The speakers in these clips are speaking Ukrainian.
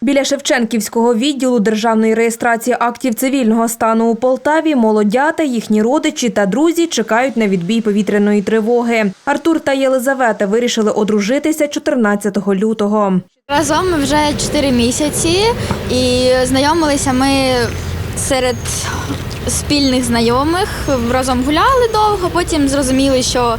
Біля Шевченківського відділу державної реєстрації актів цивільного стану у Полтаві молодята, їхні родичі та друзі чекають на відбій повітряної тривоги. Артур та Єлизавета вирішили одружитися 14 лютого. Разом ми вже 4 місяці і знайомилися ми серед спільних знайомих. Разом гуляли довго, потім зрозуміли, що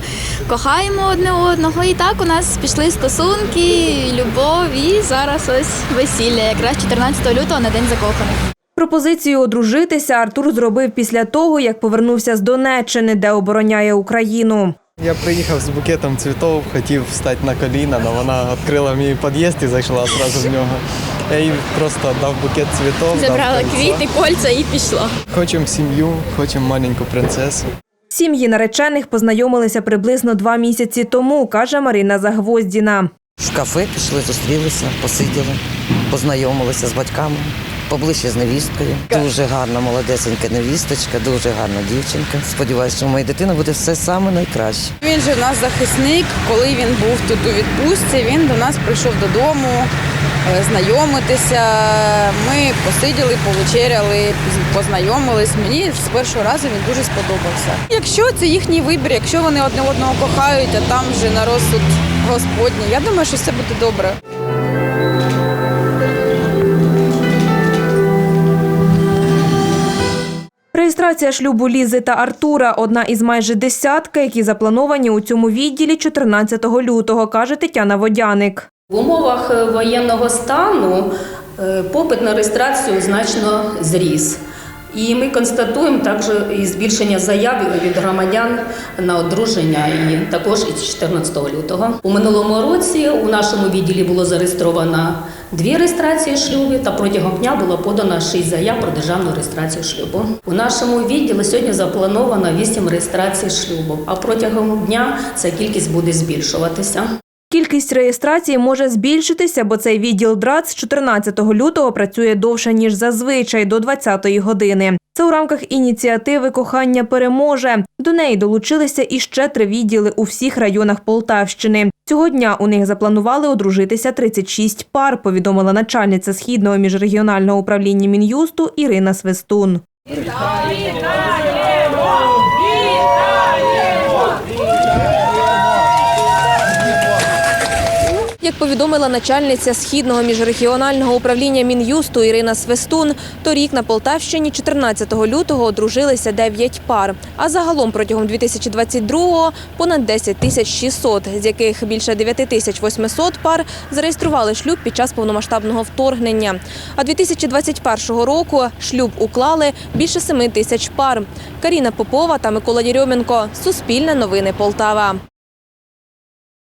кохаємо одне одного. І так у нас пішли стосунки, любов, і зараз ось весілля, якраз 14 лютого на день закоханих. Пропозицію одружитися Артур зробив після того, як повернувся з Донеччини, де обороняє Україну. Я приїхав з букетом цвітів, хотів встати на коліна, але вона відкрила мій під'їзд і зайшла одразу в нього. Я їй просто дав букет цвітів. Забрала квіти, кольця і пішла. Хочемо сім'ю, хочемо маленьку принцесу. Сім'ї наречених познайомилися приблизно два місяці тому, каже Марина Загвоздіна. В кафе пішли, зустрілися, посиділи, познайомилися з батьками, поближче з невісткою. Дуже гарна, молодесенька невісточка, дуже гарна дівчинка. Сподіваюся, що у моєї дитини буде все саме найкраще. Він же в нас захисник. Коли він був тут у відпустці, він до нас прийшов додому е, знайомитися. Ми посиділи, повечеряли, познайомились. Мені з першого разу він дуже сподобався. Якщо це їхній вибір, якщо вони одне одного кохають, а там вже на розсуд Господній, я думаю, що все буде добре. Реєстрація шлюбу Лізи та Артура одна із майже десятка, які заплановані у цьому відділі 14 лютого, каже Тетяна Водяник. В умовах е, воєнного стану е, попит на реєстрацію значно зріс. І ми констатуємо також і збільшення заяв від громадян на одруження і також із 14 лютого. У минулому році у нашому відділі було зареєстровано дві реєстрації шлюбів та протягом дня було подано шість заяв про державну реєстрацію шлюбу. У нашому відділі сьогодні заплановано вісім реєстрацій шлюбу, а протягом дня ця кількість буде збільшуватися. Кількість реєстрацій може збільшитися, бо цей відділ ДРАЦ з 14 лютого працює довше, ніж зазвичай, до 20-ї години. Це у рамках ініціативи Кохання переможе. До неї долучилися іще три відділи у всіх районах Полтавщини. Цього дня у них запланували одружитися 36 пар, повідомила начальниця Східного міжрегіонального управління Мін'юсту Ірина Свистун. Як повідомила начальниця Східного міжрегіонального управління Мін'юсту Ірина Свистун, торік на Полтавщині 14 лютого одружилися 9 пар, а загалом протягом 2022-го понад 10 тисяч 600, з яких більше 9 тисяч 800 пар зареєстрували шлюб під час повномасштабного вторгнення. А 2021 року шлюб уклали більше 7 тисяч пар. Каріна Попова та Микола Єрьоменко. Суспільне новини Полтава.